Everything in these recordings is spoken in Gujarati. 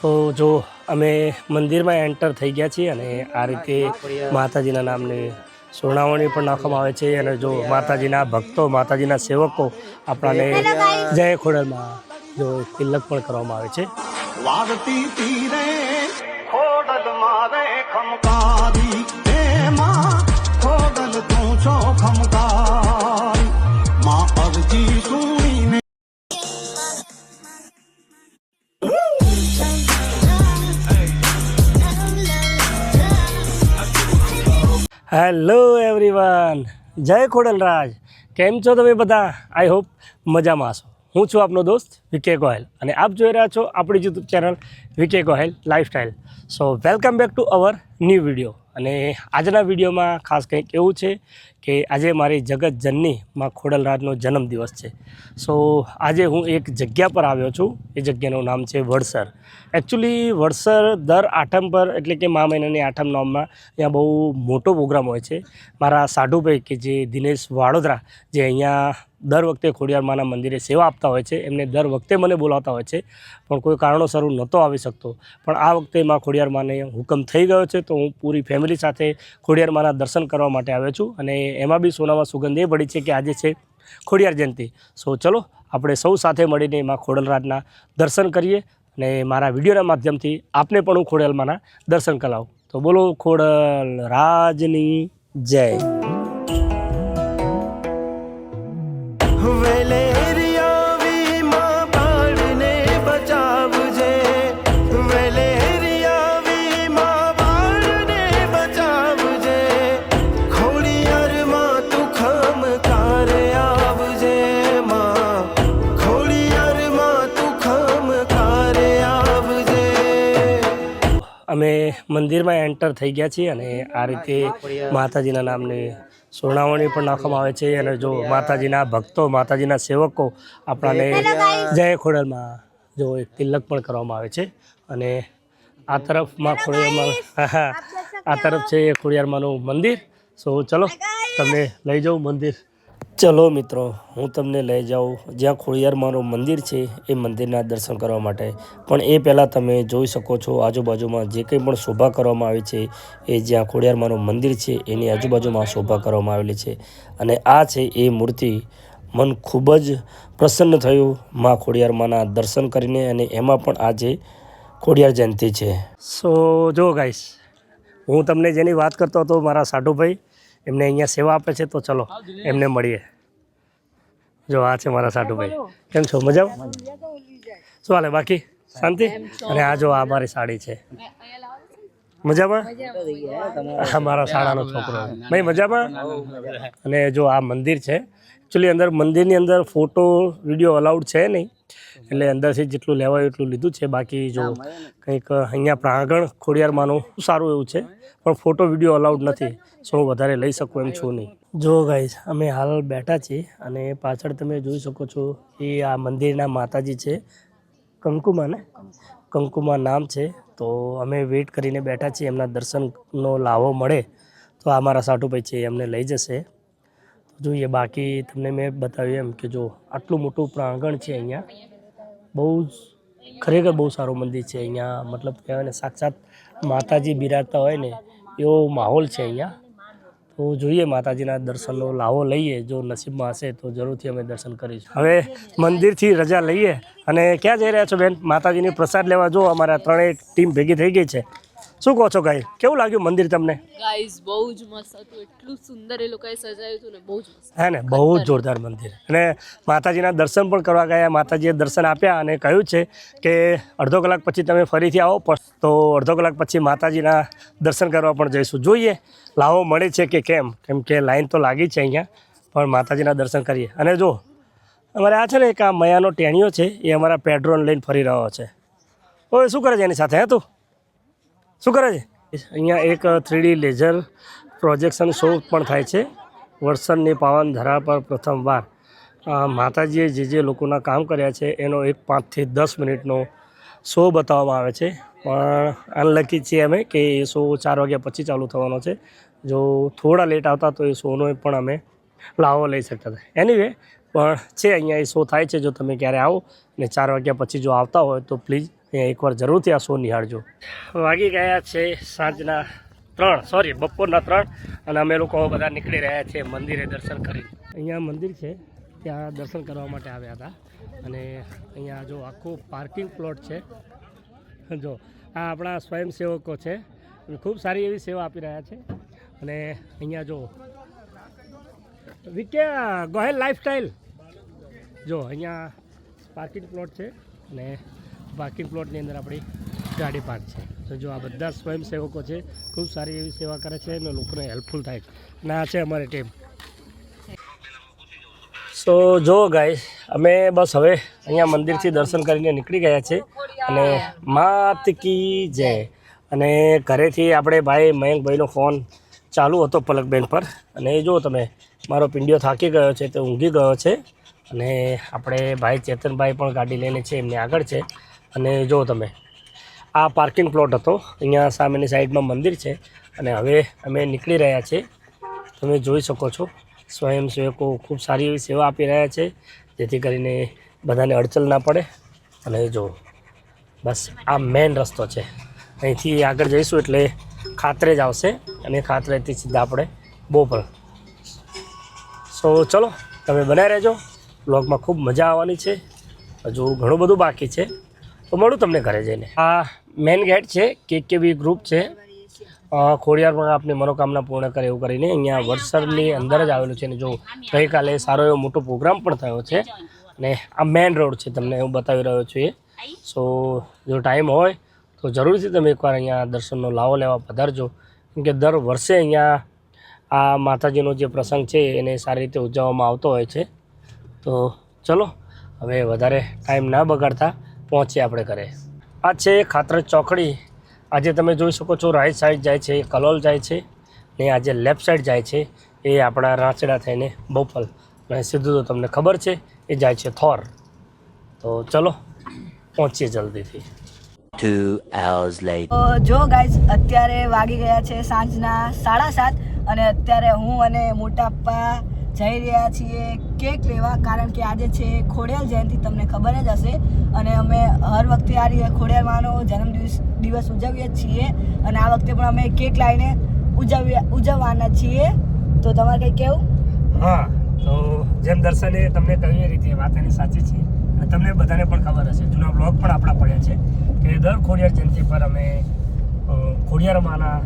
તો જો અમે મંદિરમાં એન્ટર થઈ ગયા છીએ અને આ રીતે માતાજીના નામને સુનાવણી પણ નાખવામાં આવે છે અને જો માતાજીના ભક્તો, માતાજીના સેવકો આપણાને જય ખોડલમાં જો તિલક પણ કરવામાં આવે છે. હેલો એવરીવન જય ખોડલરાજ. કેમ છો તમે બધા? આઈ હોપ મજામાં હશો હું છું આપનો દોસ્ત વિકે ગોહેલ અને આપ જોઈ રહ્યા છો આપણી YouTube channel V K Gohel lifestyle so welcome back to our new video અને આજના વિડીયોમાં ખાસ કંઈક એવું છે કે આજે મારી જગત જનની માં ખોડલરાજનો જન્મદિવસ છે. સો આજે હું એક જગ્યા પર આવ્યો છું. એ જગ્યાનું નામ છે વડસર. એકચ્યુઅલી વડસર દર આઠમ પર, એટલે કે મા મહિનાની આઠમ નોમમાં ત્યાં બહુ મોટો પ્રોગ્રામ હોય છે. મારા સાઢુભાઈ કે જે દિનેશ વાડોદરા, જે અહીંયા દર વખતે ખોડિયાર માના મંદિરે સેવા આપતા હોય છે, એમને દર વખતે મને બોલાવતા હોય છે. પણ કોઈ કારણોસર હું નહોતો આવી શકતો. પણ આ વખતે માં ખોડિયાર માને હુકમ થઈ ગયો છે, તો હું પૂરી ફેમિલી સાથે ખોડિયાર માના દર્શન કરવા માટે આવ્યો છું. અને એમાં બી સોનામાં સુગંધ એ પડી છે કે આજે છે ખોડિયાર જયંતિ. સો ચલો, આપણે સૌ સાથે મળીને એમાં ખોડલરાજના દર્શન કરીએ અને મારા વિડીયોના માધ્યમથી આપને પણ હું ખોડલમાંના દર્શન કરાવું. તો બોલો ખોડલ રાજની જય. અમે મંદિરમાં એન્ટર થઈ ગયા છીએ અને આ રીતે માતાજીના નામની સોનાવણી પણ નાખવામાં આવે છે અને જો માતાજીના ભક્તો માતાજીના સેવકો આપણાને જય ખોડલમાં જો એક તિલક પણ કરવામાં આવે છે અને આ તરફમાં ખોડિયારમાં આ તરફ છે એ ખોડિયારમાંનું મંદિર. સો ચલો તમને લઈ જાઉં મંદિર. ચલો મિત્રો, હું તમને લઈ જાઉં. જ્યાં ખોડિયાર મારું મંદિર છે, એ મંદિરના દર્શન કરવા માટે. પણ એ પહેલાં તમે જોઈ શકો છો, આજુબાજુમાં જે કંઈ પણ શોભા કરવામાં આવી છે, એ જ્યાં ખોડિયાર મારું મંદિર છે, એની આજુબાજુમાં શોભા કરવામાં આવેલી છે. અને આ છે એ મૂર્તિ. મન ખૂબ જ પ્રસન્ન થયું માં ખોડિયારમાંના દર્શન કરીને અને એમાં પણ આજે ખોડિયાર જયંતિ છે. સો જો ગાઈસ હું તમને જેની વાત કરતો હતો, મારા સાઢુભાઈ એમને અહીંયા સેવા આપે છે તો ચલો એમને મળીએ. જો આ છે મારા સાઢુભાઈ કેમ છો? મજામાં? શું હાલે? બાકી? શાંતિ? અને આ જો આ મારી સાડી છે. મજામાં? અમારા મારા શાળાનો છોકરો ભાઈ મજામાં? અને જો આ મંદિર છે એકચ્યુઅલી અંદર મંદિરની અંદર ફોટો વીડિયો અલાઉડ છે નહીં. એટલે અંદરથી જેટલું લેવાય એટલું લીધું છે. બાકી જો કંઈક અહીંયા પ્રાંગણ ખોડિયારમાંનું સારું એવું છે. પણ ફોટો વીડિયો અલાઉડ નથી. સો હું વધારે લઈ શકું એમ છું નહીં. જો ગાઈઝ અમે હાલ બેઠા છીએ અને પાછળ તમે જોઈ શકો છો એ આ મંદિરના માતાજી છે. કંકુમા ને? કંકુમા નામ છે. તો અમે વેઇટ કરીને બેઠા છીએ, એમના દર્શનનો લાવો મળે તો આ મારા સાટુભાઈ છે એ અમને લઈ જશે. જોઈએ, બાકી તમને મેં બતાવ્યું એમ કે જો આટલું મોટું પ્રાંગણ છે અહીંયા, બહુ જ ખરેખર બહુ સારું મંદિર છે અહીંયા. મતલબ કહેવાય ને, સાક્ષાત માતાજી બિરાજતા હોય ને, એવો માહોલ છે અહીંયા. તો જોઈએ માતાજીના દર્શનનો લાવો લઈએ, જો નસીબમાં હશે તો જરૂરથી અમે દર્શન કરીશું. હવે મંદિરથી રજા લઈએ અને ક્યાં જઈ રહ્યા છો બેન? માતાજીની પ્રસાદ લેવા જો અમારા ત્રણેય ટીમ ભેગી થઈ ગઈ છે. શું કહો છો ગાઈ કેવું લાગ્યું મંદિર તમને? ગાઈસ બહુ જ મસ્ત હતું. એટલું સુંદર એ લોકોએ સજાવ્યું હતું ને બહુ જ મસ્ત. હે ને? બહુ જ જોરદાર મંદિર. અને માતાજીના દર્શન પણ કરવા ગયા. માતાજીએ દર્શન આપ્યા અને કહ્યું છે કે અડધો કલાક પછી તમે ફરીથી આવો. તો અડધો કલાક પછી માતાજીના દર્શન કરવા પણ જઈશું. જોઈએ લાવો મળે છે કે કેમ? કેમ કે લાઈન તો લાગી છે અહીંયા. પણ માતાજીના દર્શન કરીએ. અને જો અમારે આ છે ને એક આ મયાનો ટેણીઓ છે એ અમારા પેટ્રોલ લઈને ફરી રહ્યો છે. ઓય શું કરે છે એની સાથે? હે તું? શું કરે છે? અહીંયા એક થ્રીડી લેઝર પ્રોજેક્શન શો પણ થાય છે. વરસાદની પાવન ધરા પર પ્રથમવાર માતાજીએ જે જે લોકોના કામ કર્યા છે, એનો એક પાંચથી દસ મિનિટનો શો બતાવવામાં આવે છે. પણ અનલકી છીએ અમે કે એ શો ચાર વાગ્યા પછી ચાલુ થવાનો છે. જો થોડા લેટ આવતા તો એ શોનો પણ અમે લાવો લઈ શકતા હતા. એનીવે પણ છે અહીંયા એ શો થાય છે, જો તમે ક્યારે આવો ને ચાર વાગ્યા પછી જો આવતા હોય તો પ્લીઝ અહીંયા એકવાર જરૂરથી આ શો નિહાળજો. વાગી ગયા છે સાંજના ત્રણ. સોરી બપોરના ત્રણ અને અમે લોકો બધા નીકળી રહ્યા છીએ મંદિરે દર્શન કરી. અહીંયા મંદિર છે ત્યાં દર્શન કરવા માટે આવ્યા હતા. અને અહીંયા જો આખું પાર્કિંગ પ્લોટ છે જો આ આપણા સ્વયંસેવકો છે. ખૂબ સારી એવી સેવા આપી રહ્યા છે. અને અહીંયા જો વિકે ગોહેલ લાઈફસ્ટાઈલ. જો અહીંયા પાર્કિંગ પ્લોટ છે અને પાર્કિંગ પ્લોટની અંદર આપણી ગાડી પાર્ક છે. તો જો આ બધા સ્વયંસેવકો છે, ખૂબ સારી એવી સેવા કરે છે અને લોકોને હેલ્પફુલ થાય છે. અને આ છે અમારી ટીમ સો જો ગાય અમે બસ હવે અહીંયા મંદિરથી દર્શન કરીને નીકળી ગયા છે અને માત કી જય. અને ઘરેથી આપણે ભાઈ મયંકભાઈનો ફોન ચાલુ હતો પલકબેન પર. અને એ જો તમે, મારો પિંડિયો થાકી ગયો છે, તે ઊંઘી ગયો છે. અને આપણે ભાઈ ચેતનભાઈ પણ ગાડી લઈને છે, એમને આગળ છે. અને જો તમે આ પાર્કિંગ પ્લોટ હતો, અહીંયા સામેની સાઈડમાં મંદિર છે અને હવે અમે નીકળી રહ્યા છીએ. તમે જોઈ શકો છો સ્વયંસેવકો ખૂબ સારી એવી સેવા આપી રહ્યા છે, જેથી કરીને બધાને અડચણ ના પડે. અને જો, બસ આ મેઇન રસ્તો છે. અહીંથી આગળ જઈશું એટલે ખાતરે જ આવશે અને ખાતરેથી સીધા આપણે બોપર સો ચલો, તમે બનાવી રહેજો. બ્લોગમાં ખૂબ મજા આવવાની છે. હજુ ઘણું બધું બાકી છે. તો મળું તમને ઘરે જઈને. આ મેઇન ગેટ છે કે કેવી ગ્રુપ છે. ખોડિયારમાં આપની મનોકામના પૂર્ણ કરે એવું કરીને અહીંયા વડસરની અંદર જ આવેલું છે અને જો ગઈકાલે સારો એવો મોટો પ્રોગ્રામ પણ થયો છે. અને આ મેઇન રોડ છે, તમને હું બતાવી રહ્યો છું એ. સો જો ટાઈમ હોય તો જરૂરથી તમે એકવાર અહીંયા દર્શનનો લાવો લેવા પધારજો. કેમ કે દર વર્ષે અહીંયા આ માતાજીનો જે પ્રસંગ છે એને સારી રીતે ઉજવવામાં આવતો હોય છે. તો ચલો, હવે વધારે ટાઈમ ના બગાડતા. પહોંચીએ આપણે ઘરે. આ છે ખાતર ચોકડી. આજે તમે જોઈ શકો છો રાઈટ સાઈડ જાય છે એ કલોલ જાય છે ને આજે લેફ્ટ સાઈડ જાય છે. એ આપણા રાંચડા થઈને બોપલ અને સીધું તો તમને ખબર છે એ જાય છે થોર. તો ચલો પહોંચીએ જલ્દીથી. જો ગાઈઝ અત્યારે વાગી ગયા છે સાંજના સાડા સાત અને અત્યારે હું અને મોટા પપ્પા જઈ રહ્યા છીએ કેક લેવા કારણ કે આજે છે ખોડિયાર જયંતિ તમને ખબર જ હશે. અને અમે હર વખતે આ રીતે ખોડિયાર માનો જન્મદિવસ દિવસ ઉજવીએ છીએ. અને આ વખતે પણ અમે કેક લાવીને ઉજવ્યા ઉજવવાના છીએ. તો તમારે કંઈ કેવું હા તો જેમ દર્શને તમને કહ્યું એ રીતે વાત એની સાચી છે. અને તમને બધાને પણ ખબર હશે જૂના બ્લોગ પણ આપણા પડ્યા છે કે દર ખોડિયાર જયંતિ પર અમે અ, ખોડિયાર માના અ,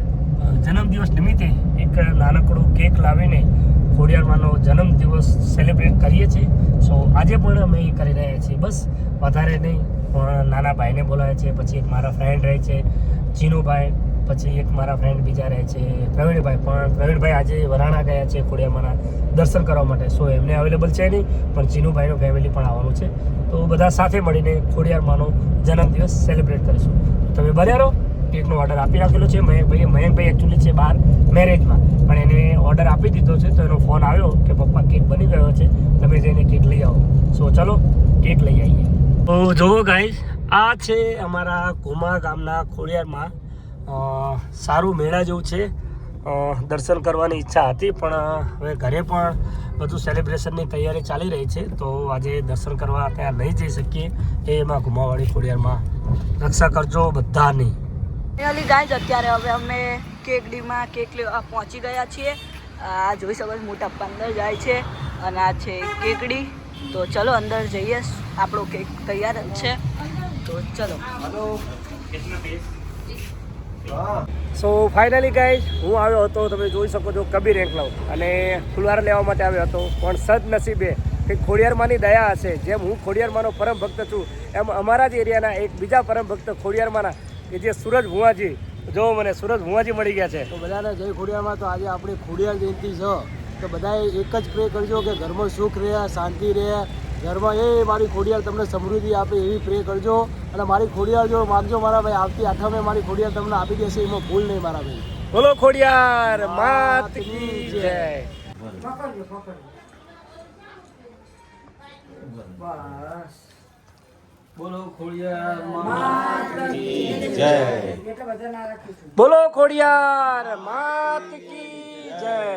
જન્મદિવસ નિમિત્તે એક નાનકડું કેક લાવીને ખોડિયાર માનો જન્મદિવસ સેલિબ્રેટ કરીએ છીએ. સો આજે પણ અમે એ કરી રહ્યા છીએ. બસ, વધારે નહીં, પણ નાના ભાઈને બોલાવે છે, પછી એક મારા ફ્રેન્ડ રહે છે ચીનુભાઈ પછી એક મારા ફ્રેન્ડ બીજા રહે છે, પ્રવીણભાઈ. પણ પ્રવીણભાઈ આજે વરાણા ગયા છે ખોડિયામાના દર્શન કરવા માટે. સો એમને અવેલેબલ છે નહીં, પણ ચીનુભાઈનું ફેમિલી પણ આવવાનું છે. તો બધા સાથે મળીને ખોડિયારમાંનો જન્મદિવસ સેલિબ્રેટ કરીશું. તમે બન્યા રહો. કેકનો ઓર્ડર આપી રાખેલો છે. મયંકભાઈ મયંકભાઈ એકચ્યુઅલી છે બહાર મેરેજમાં પણ એને ઓર્ડર આપી દીધો છે. તો એનો ફોન આવ્યો કે પપ્પા કેક બની ગયો છે. તમે જઈને કેક લઈ આવો. સો ચલો કેક લઈ આવીએ. તો જુઓ ગાઈઝ આ છે અમારા કુમા ગામના ખોડિયારમાં સારું મેળા જેવું છે. દર્શન કરવાની ઈચ્છા હતી, પણ હવે ઘરે પણ બધું સેલિબ્રેશનની તૈયારી ચાલી રહી છે. તો આજે દર્શન કરવા ત્યાં નહીં જઈ શકીએ. એ એમાં ઘુમાવાળી ખોડિયારમાં. રક્ષા કરજો બધાની. ફાઇનલી ગાઈઝ અત્યારે હવે અમે કેક ડીમાં કેક લેવા પહોંચી ગયા છીએ. આ જોઈ શકો છો મોટા પંદર અંદર જાય છે અને આ છે કેકડી. તો ચલો અંદર જઈએ. આપણો કેક તૈયાર જ છે. તો ચલો. સો ફાઇનલી ગાઈઝ હું આવ્યો હતો તમે જોઈ શકો છો કબીર એકલવ અને ફુલવાર લેવા માટે આવ્યો હતો. પણ સદનસીબે કે ખોડિયારમાંની દયા હશે. જેમ હું ખોડિયારમાંનો પરમ ભક્ત છું એમ અમારા જ એરિયાના એક બીજા પરમ ભક્ત ખોડિયારમાંના કે જે સુરજ ભુવાજી જો મને સુરજ ભુવાજી મળી ગયા છે. તો બધાને જય ખોડિયામાં તો આજે આપણી ખોડિયાર જયંતિ છે. તો બધાએ એક જ પ્રે કરજો કે ઘરમાં સુખ રહે શાંતિ રહે. ઘરમાં એ મારી ખોડિયાર તમને સમૃદ્ધિ આપે એવી પ્રે કરજો. અને મારી ખોડિયાર જો માગજો મારા ભાઈ આવતી આઠમે મારી ખોડિયાર તમને આપી દેશે એમાં ભૂલ નહીં મારા ભાઈ. બોલો ખોડિયાર માત કી જય. બોલો ખોડિયાર માત કી જય.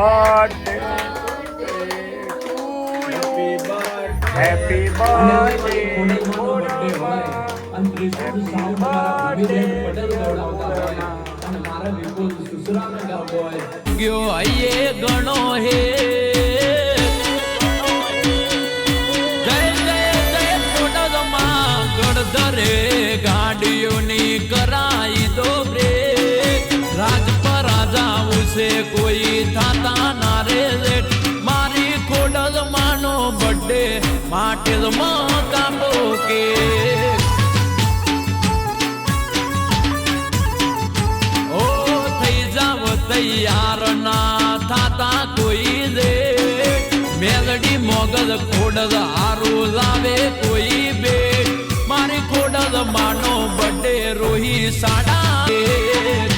birthday. Happy birthday. ગયો અયે ગણ જ હારું લાવે કોઈ બેટ મારી ખોડલ માનો બડે રોહી સાડા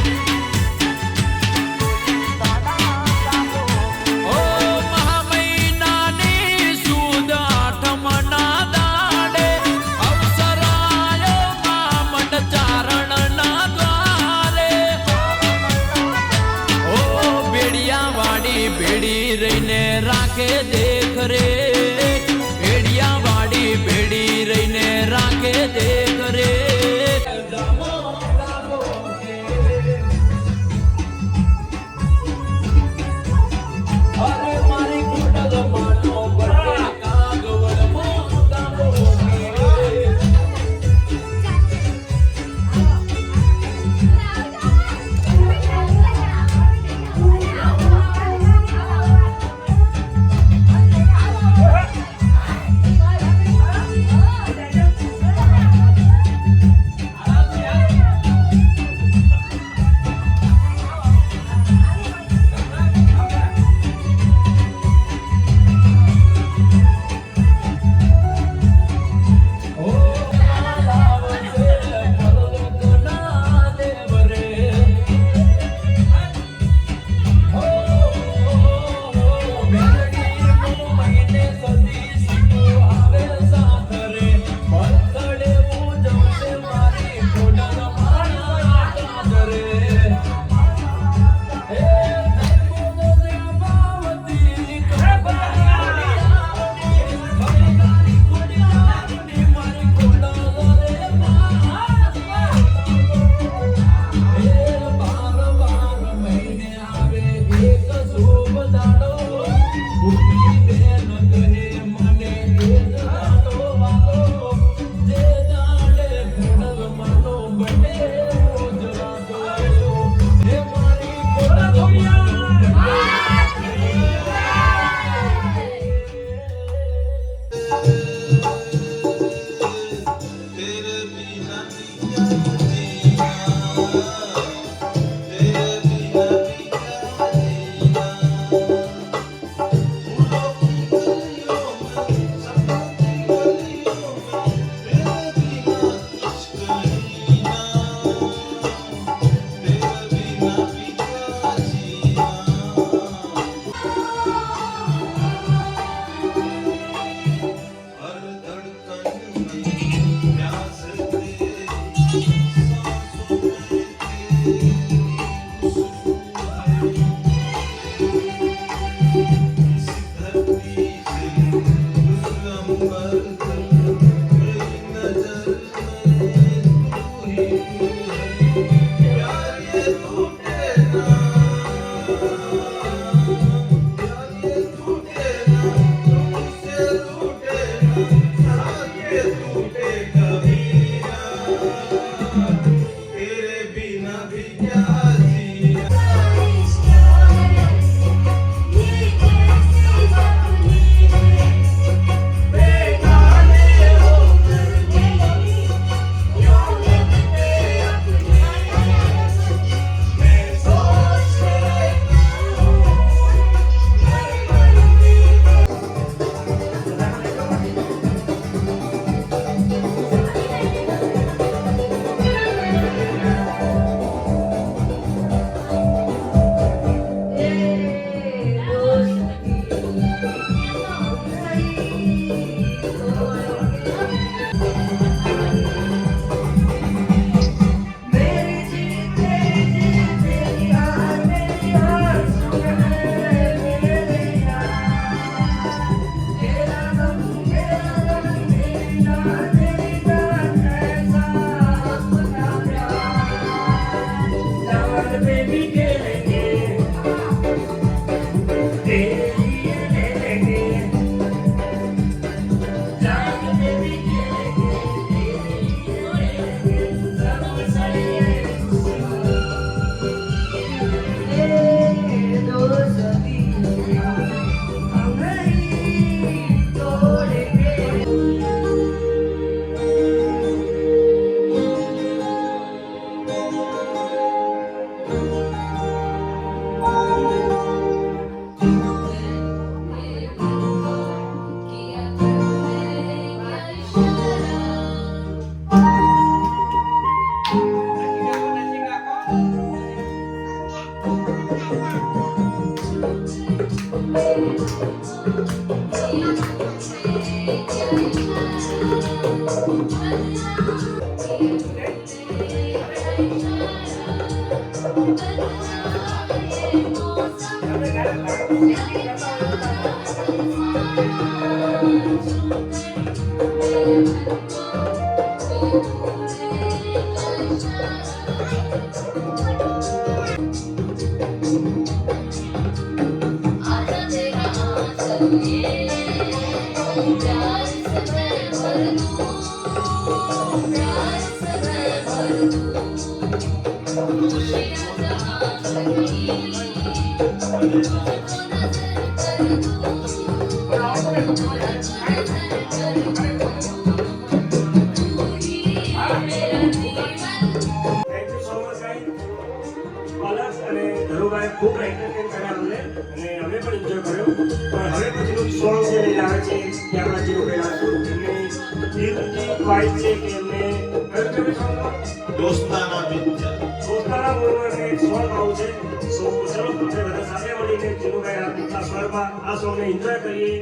સોંગ સર્વ પુત્ર બધા સાથે મળીને જીનું ગાય રાજપૂતના સ્વરમાં આ સોંગને એન્જોય કરીએ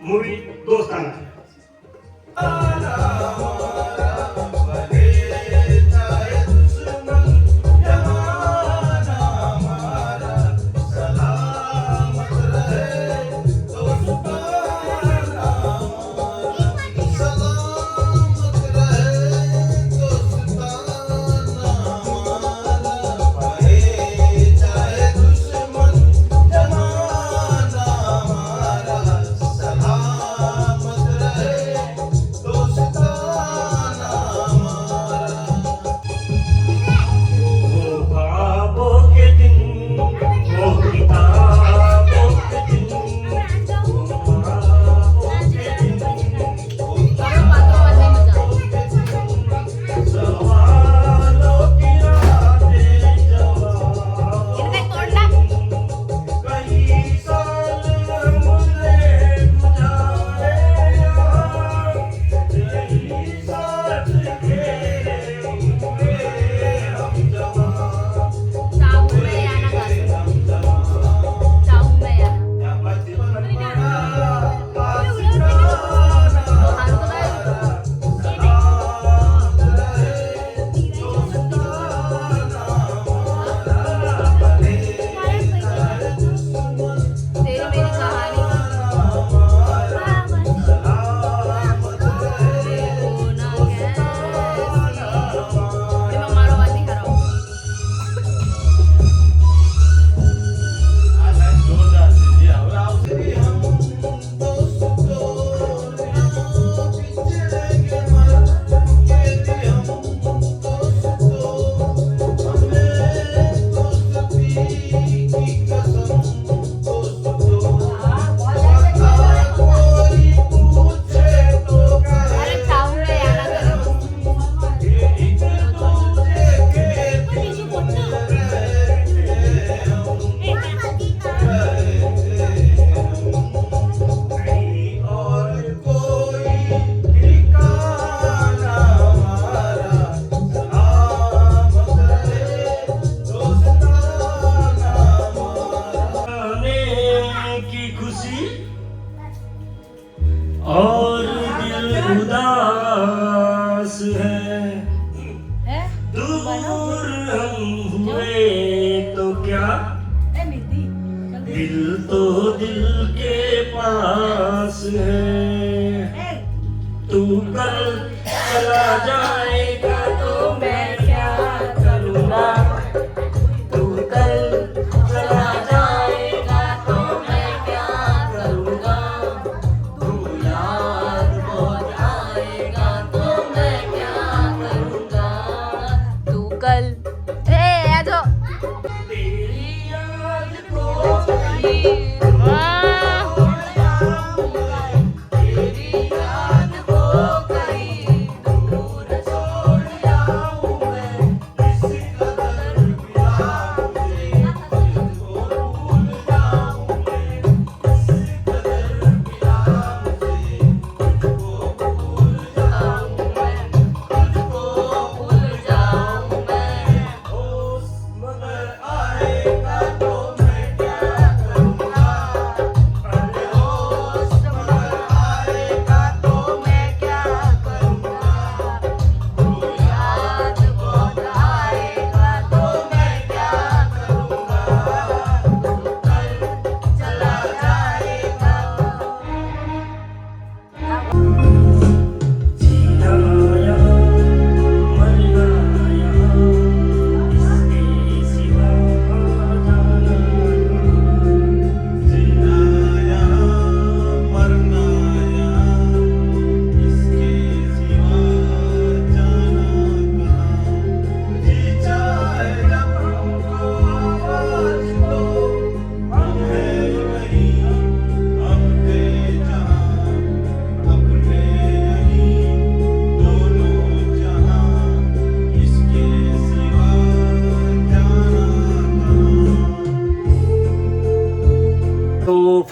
મૂવી દોસ્તાના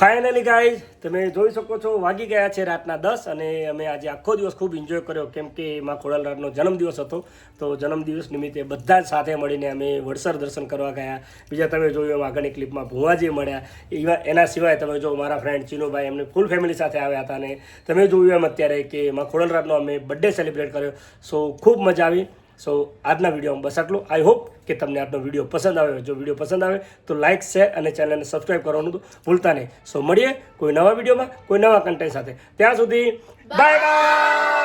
ફાઇનલી ગાઈઝ તમે જોઈ શકો છો, વાગી ગયા છે રાતના દસ અને અમે આજે આખો દિવસ ખૂબ એન્જોય કર્યો, કેમ કે એમાં ખોડલરાજનો જન્મદિવસ હતો. તો જન્મદિવસ નિમિત્તે બધા જ સાથે મળીને અમે વડસર દર્શન કરવા ગયા. બીજા તમે જોયું એમ આગળની ક્લિપમાં ભુવાજી મળ્યા, એવા એના સિવાય તમે જો મારા ફ્રેન્ડ ચિનુભાઈ એમને ફૂલ ફેમિલી સાથે આવ્યા હતા અને તમે જોયું એમ અત્યારે કે એમાં ખોડલરાજનો અમે બર્થડે સેલિબ્રેટ કર્યો. સો ખૂબ મજા આવી. સો આજના વિડીયોમાં બસ આટલું. આઈ હોપ કે તમને આજનો વીડિયો પસંદ આવ્યો જો વીડિયો પસંદ આવે, તો લાઇક શેર અને ચેનલને સબસ્ક્રાઈબ કરવાનું ભૂલતા નહીં. સો મળીએ કોઈ નવા વિડીયોમાં કોઈ નવા કન્ટેન્ટ સાથે. ત્યાં સુધી બાય બાય